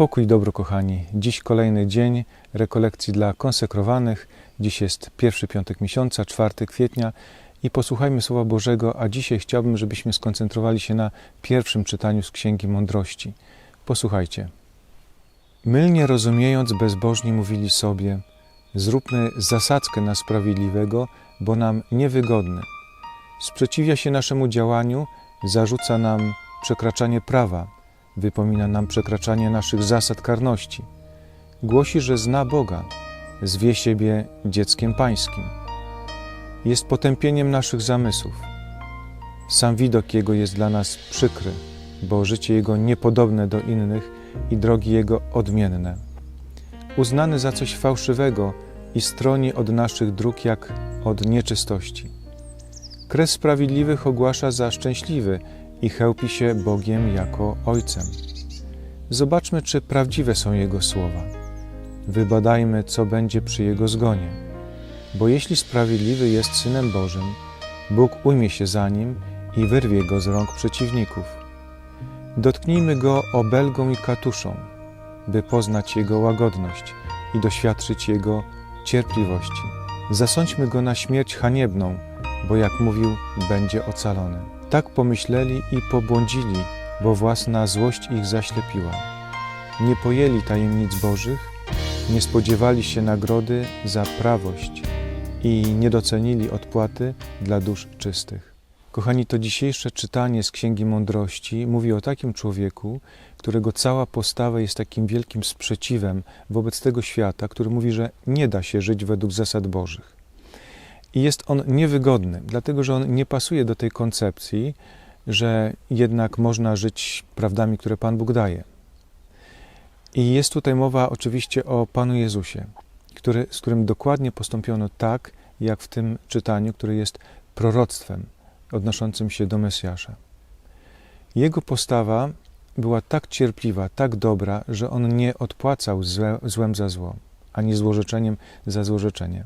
Pokój dobro, kochani. Dziś kolejny dzień rekolekcji dla konsekrowanych. Dziś jest pierwszy piątek miesiąca, 4 kwietnia i posłuchajmy Słowa Bożego, a dzisiaj chciałbym, żebyśmy skoncentrowali się na pierwszym czytaniu z Księgi Mądrości. Posłuchajcie. Mylnie rozumiejąc, bezbożni mówili sobie: Zróbmy zasadzkę na sprawiedliwego, bo nam niewygodny. Sprzeciwia się naszemu działaniu, zarzuca nam przekraczanie prawa, wypomina nam przekraczanie naszych zasad karności. Głosi, że zna Boga, zwie siebie dzieckiem pańskim. Jest potępieniem naszych zamysłów. Sam widok Jego jest dla nas przykry, bo życie Jego niepodobne do innych i drogi Jego odmienne. Uznany za coś fałszywego i stroni od naszych dróg jak od nieczystości. Kres sprawiedliwych ogłasza za szczęśliwy i chełpi się Bogiem jako Ojcem. Zobaczmy, czy prawdziwe są Jego słowa. Wybadajmy, co będzie przy Jego zgonie. Bo jeśli sprawiedliwy jest Synem Bożym, Bóg ujmie się za nim i wyrwie go z rąk przeciwników. Dotknijmy go obelgą i katuszą, by poznać Jego łagodność i doświadczyć Jego cierpliwości. Zasądźmy go na śmierć haniebną, bo jak mówił, będzie ocalony. Tak pomyśleli i pobłądzili, bo własna złość ich zaślepiła. Nie pojęli tajemnic Bożych, nie spodziewali się nagrody za prawość i nie docenili odpłaty dla dusz czystych. Kochani, to dzisiejsze czytanie z Księgi Mądrości mówi o takim człowieku, którego cała postawa jest takim wielkim sprzeciwem wobec tego świata, który mówi, że nie da się żyć według zasad Bożych. I jest on niewygodny, dlatego że on nie pasuje do tej koncepcji, że jednak można żyć prawdami, które Pan Bóg daje. I jest tutaj mowa oczywiście o Panu Jezusie, który, z którym dokładnie postąpiono tak, jak w tym czytaniu, które jest proroctwem odnoszącym się do Mesjasza. Jego postawa była tak cierpliwa, tak dobra, że on nie odpłacał złe, złem za zło, ani złorzeczeniem za złorzeczenie.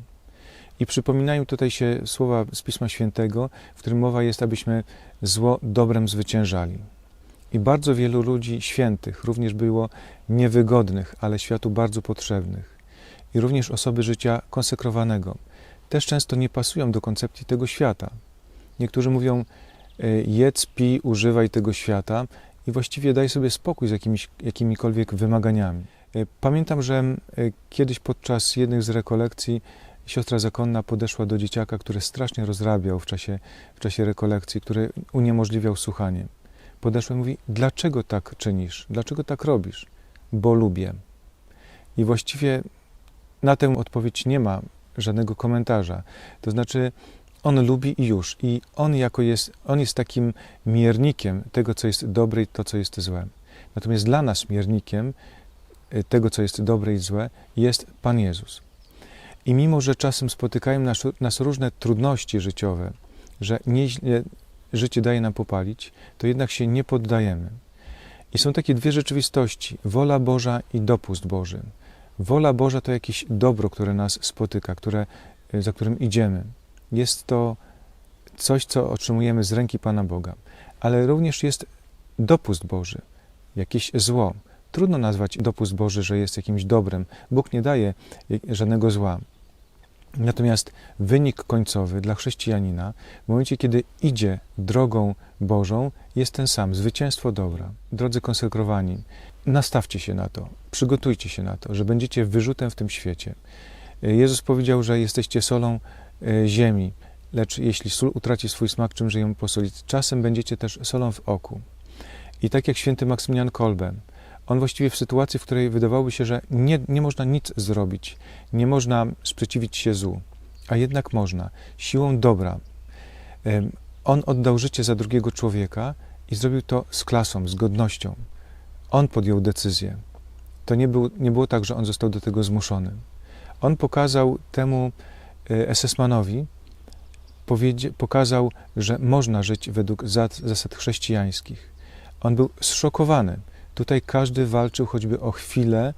I przypominają tutaj się słowa z Pisma Świętego, w którym mowa jest, abyśmy zło dobrem zwyciężali. I bardzo wielu ludzi świętych również było niewygodnych, ale światu bardzo potrzebnych. I również osoby życia konsekrowanego też często nie pasują do koncepcji tego świata. Niektórzy mówią, e, jedz, pij, używaj tego świata i właściwie daj sobie spokój z jakimiś, jakimikolwiek wymaganiami. E, pamiętam, że e, kiedyś podczas jednych z rekolekcji siostra zakonna podeszła do dzieciaka, który strasznie rozrabiał w czasie, w czasie rekolekcji, który uniemożliwiał słuchanie. Podeszła i mówi, dlaczego tak czynisz? Dlaczego tak robisz? Bo lubię. I właściwie na tę odpowiedź nie ma żadnego komentarza. To znaczy, on lubi i już. I on jako jest, on jest takim miernikiem tego, co jest dobre i to, co jest złe. Natomiast dla nas miernikiem y, tego, co jest dobre i złe, jest Pan Jezus. I mimo, że czasem spotykają nas, nas różne trudności życiowe, że nieźle życie daje nam popalić, to jednak się nie poddajemy. I są takie dwie rzeczywistości: wola Boża i dopust Boży. Wola Boża to jakieś dobro, które nas spotyka, które, za którym idziemy. Jest to coś, co otrzymujemy z ręki Pana Boga, ale również jest dopust Boży, jakieś zło. Trudno nazwać dopust Boży, że jest jakimś dobrem. Bóg nie daje żadnego zła. Natomiast wynik końcowy dla chrześcijanina, w momencie, kiedy idzie drogą Bożą, jest ten sam zwycięstwo dobra. Drodzy konsekrowani, nastawcie się na to, przygotujcie się na to, że będziecie wyrzutem w tym świecie. Jezus powiedział, że jesteście solą e, ziemi, lecz jeśli sól utraci swój smak, czymże ją posolić? Czasem będziecie też solą w oku. I tak jak święty Maksymilian Kolbe, on właściwie w sytuacji, w której wydawałoby się, że nie, nie można nic zrobić, nie można sprzeciwić się złu, a jednak można, siłą dobra. On oddał życie za drugiego człowieka i zrobił to z klasą, z godnością. On podjął decyzję. To nie, był, nie było tak, że on został do tego zmuszony. On pokazał temu e, SS-manowi, pokazał, że można żyć według zasad chrześcijańskich. On był zszokowany Tutaj każdy walczył choćby o chwilę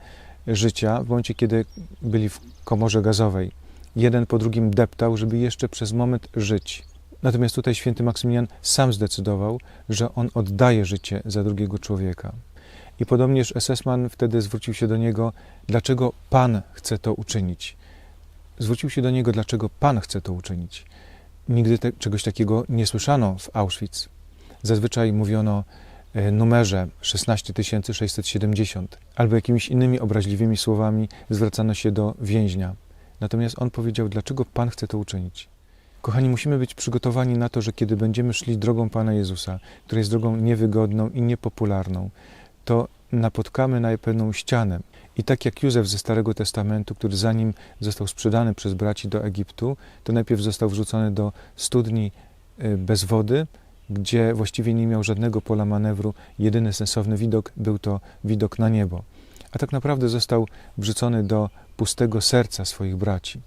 życia, w momencie, kiedy byli w komorze gazowej. Jeden po drugim deptał, żeby jeszcze przez moment żyć. Natomiast tutaj święty Maksymilian sam zdecydował, że on oddaje życie za drugiego człowieka. I podobnież SS-man wtedy zwrócił się do niego, dlaczego Pan chce to uczynić. Zwrócił się do niego, dlaczego Pan chce to uczynić. Nigdy te, czegoś takiego nie słyszano w Auschwitz. Zazwyczaj mówiono numerze 16670 albo jakimiś innymi obraźliwymi słowami zwracano się do więźnia. Natomiast on powiedział, dlaczego Pan chce to uczynić. Kochani, musimy być przygotowani na to, że kiedy będziemy szli drogą Pana Jezusa, która jest drogą niewygodną i niepopularną, to napotkamy na pewną ścianę. I tak jak Józef ze Starego Testamentu, który zanim został sprzedany przez braci do Egiptu, to najpierw został wrzucony do studni y, bez wody, gdzie właściwie nie miał żadnego pola manewru. Jedyny sensowny widok był to widok na niebo. A tak naprawdę został wrzucony do pustego serca swoich braci.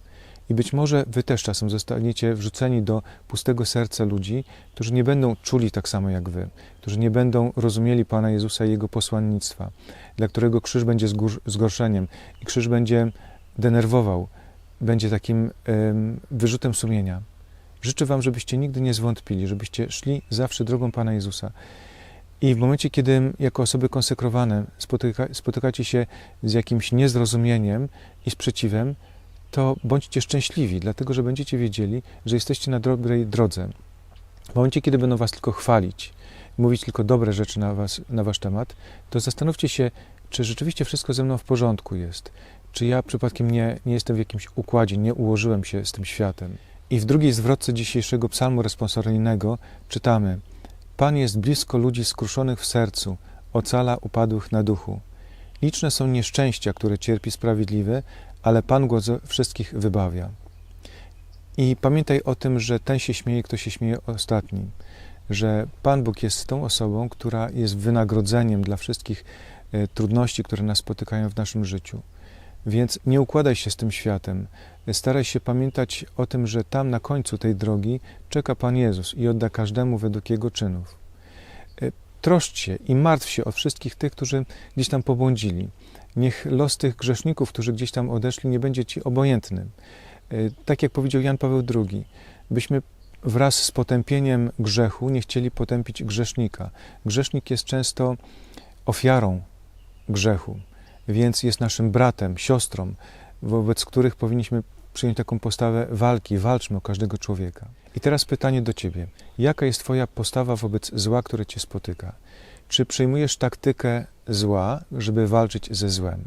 I być może wy też czasem zostaniecie wrzuceni do pustego serca ludzi, którzy nie będą czuli tak samo jak wy, którzy nie będą rozumieli Pana Jezusa i Jego posłannictwa, dla którego krzyż będzie zgorszeniem i krzyż będzie denerwował, będzie takim um, wyrzutem sumienia. Życzę Wam, żebyście nigdy nie zwątpili, żebyście szli zawsze drogą Pana Jezusa. I w momencie, kiedy jako osoby konsekrowane spotyka, spotykacie się z jakimś niezrozumieniem i sprzeciwem, to bądźcie szczęśliwi, dlatego że będziecie wiedzieli, że jesteście na dobrej drodze. W momencie, kiedy będą was tylko chwalić, mówić tylko dobre rzeczy na, was, na wasz temat, to zastanówcie się, czy rzeczywiście wszystko ze mną w porządku jest. Czy ja przypadkiem nie, nie jestem w jakimś układzie, nie ułożyłem się z tym światem. I w drugiej zwrotce dzisiejszego psalmu responsoryjnego czytamy: Pan jest blisko ludzi skruszonych w sercu, ocala upadłych na duchu. Liczne są nieszczęścia, które cierpi sprawiedliwy, ale Pan go ze wszystkich wybawia. I pamiętaj o tym, że ten się śmieje, kto się śmieje ostatni. Że Pan Bóg jest tą osobą, która jest wynagrodzeniem dla wszystkich e, trudności, które nas spotykają w naszym życiu. Więc nie układaj się z tym światem. Staraj się pamiętać o tym, że tam na końcu tej drogi czeka Pan Jezus i odda każdemu według Jego czynów. E, troszcz się i martw się o wszystkich tych, którzy gdzieś tam pobłądzili. Niech los tych grzeszników, którzy gdzieś tam odeszli, nie będzie ci obojętny. E, tak jak powiedział Jan Paweł II, byśmy wraz z potępieniem grzechu nie chcieli potępić grzesznika. Grzesznik jest często ofiarą grzechu, więc jest naszym bratem, siostrą, wobec których powinniśmy przyjąć taką postawę walki, walczmy o każdego człowieka. I teraz pytanie do Ciebie. Jaka jest Twoja postawa wobec zła, które Cię spotyka? Czy przyjmujesz taktykę zła, żeby walczyć ze złem?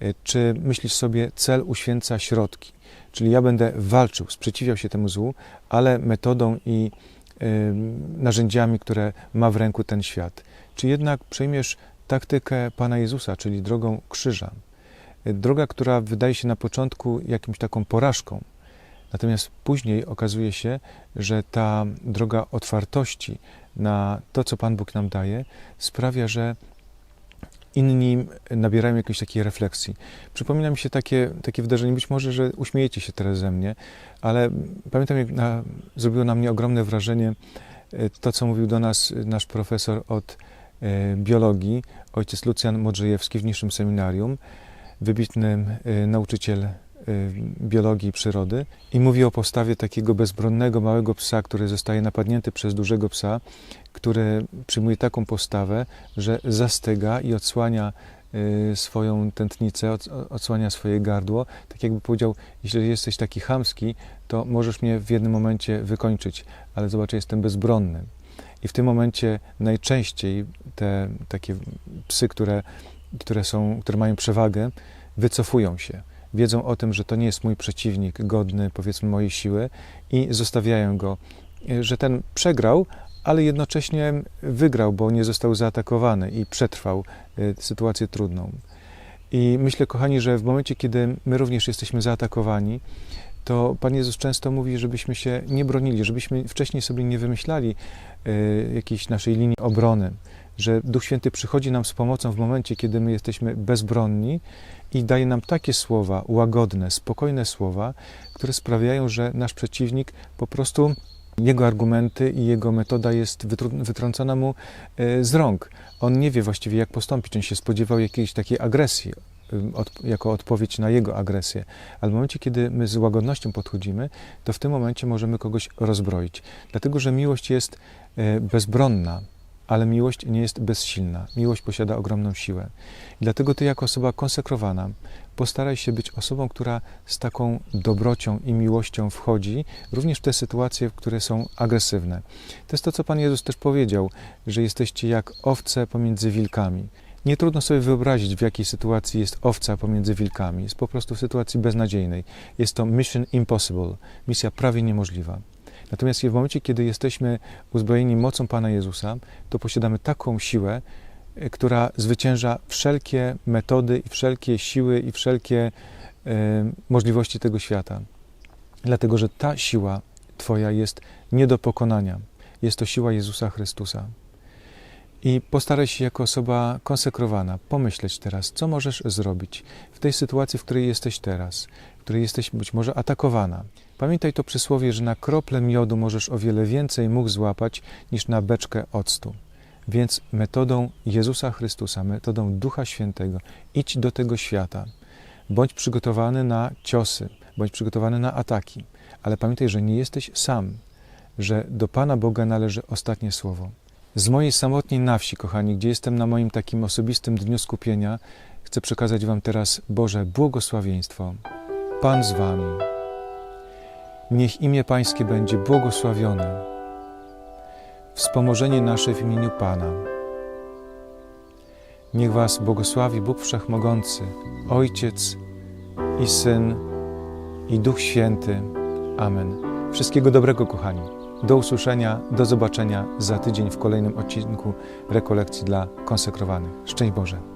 E, czy myślisz sobie, cel uświęca środki? Czyli ja będę walczył, sprzeciwiał się temu złu, ale metodą i y, narzędziami, które ma w ręku ten świat. Czy jednak przyjmiesz taktykę Pana Jezusa, czyli drogą krzyża? Droga, która wydaje się na początku jakimś taką porażką, natomiast później okazuje się, że ta droga otwartości na to, co Pan Bóg nam daje, sprawia, że inni nabierają jakiejś takiej refleksji. Przypomina mi się takie, takie wydarzenie, być może, że uśmiejecie się teraz ze mnie, ale pamiętam, jak na, zrobiło na mnie ogromne wrażenie e, to, co mówił do nas nasz profesor od e, biologii, ojciec Lucjan Modrzejewski w niższym seminarium, wybitny e, nauczyciel Y, biologii przyrody i mówi o postawie takiego bezbronnego małego psa, który zostaje napadnięty przez dużego psa, który przyjmuje taką postawę, że zastyga i odsłania y, swoją tętnicę, odsłania swoje gardło. Tak jakby powiedział, jeśli jesteś taki chamski, to możesz mnie w jednym momencie wykończyć, ale zobacz, jestem bezbronny. I w tym momencie najczęściej te takie psy, które, które, są, które mają przewagę, wycofują się wiedzą o tym, że to nie jest mój przeciwnik godny, powiedzmy, mojej siły i zostawiają go. Że ten przegrał, ale jednocześnie wygrał, bo nie został zaatakowany i przetrwał y, sytuację trudną. I myślę, kochani, że w momencie, kiedy my również jesteśmy zaatakowani, to Pan Jezus często mówi, żebyśmy się nie bronili, żebyśmy wcześniej sobie nie wymyślali y, jakiejś naszej linii obrony, że Duch Święty przychodzi nam z pomocą w momencie, kiedy my jesteśmy bezbronni i daje nam takie słowa, łagodne, spokojne słowa, które sprawiają, że nasz przeciwnik po prostu jego argumenty i jego metoda jest wytrącona mu e, z rąk. On nie wie właściwie, jak postąpić. On się spodziewał jakiejś takiej agresji, jako odpowiedź na jego agresję. Ale w momencie, kiedy my z łagodnością podchodzimy, to w tym momencie możemy kogoś rozbroić. Dlatego, że miłość jest e, bezbronna. Ale miłość nie jest bezsilna. Miłość posiada ogromną siłę. I dlatego ty, jako osoba konsekrowana, postaraj się być osobą, która z taką dobrocią i miłością wchodzi również w te sytuacje, które są agresywne. To jest to, co Pan Jezus też powiedział, że jesteście jak owce pomiędzy wilkami. Nie trudno sobie wyobrazić, w jakiej sytuacji jest owca pomiędzy wilkami. Jest po prostu w sytuacji beznadziejnej. Jest to mission impossible, misja prawie niemożliwa. Natomiast w momencie, kiedy jesteśmy uzbrojeni mocą Pana Jezusa, to posiadamy taką siłę, e, która zwycięża wszelkie metody i wszelkie siły i wszelkie e, możliwości tego świata. Dlatego, że ta siła Twoja jest nie do pokonania. Jest to siła Jezusa Chrystusa. I postaraj się jako osoba konsekrowana pomyśleć teraz, co możesz zrobić w tej sytuacji, w której jesteś teraz, której jesteś być może atakowana. Pamiętaj to przysłowie, że na krople miodu możesz o wiele więcej mógł złapać niż na beczkę octu. Więc metodą Jezusa Chrystusa, metodą Ducha Świętego, idź do tego świata. Bądź przygotowany na ciosy, bądź przygotowany na ataki, ale pamiętaj, że nie jesteś sam, że do Pana Boga należy ostatnie słowo. Z mojej samotnej na wsi, kochani, gdzie jestem na moim takim osobistym dniu skupienia, chcę przekazać Wam teraz Boże błogosławieństwo. Pan z Wami. Niech imię Pańskie będzie błogosławione. Wspomożenie nasze w imieniu Pana. Niech Was błogosławi Bóg Wszechmogący, Ojciec i Syn i Duch Święty. Amen. Wszystkiego dobrego, kochani. Do usłyszenia, do zobaczenia za tydzień w kolejnym odcinku rekolekcji dla konsekrowanych. Szczęść Boże.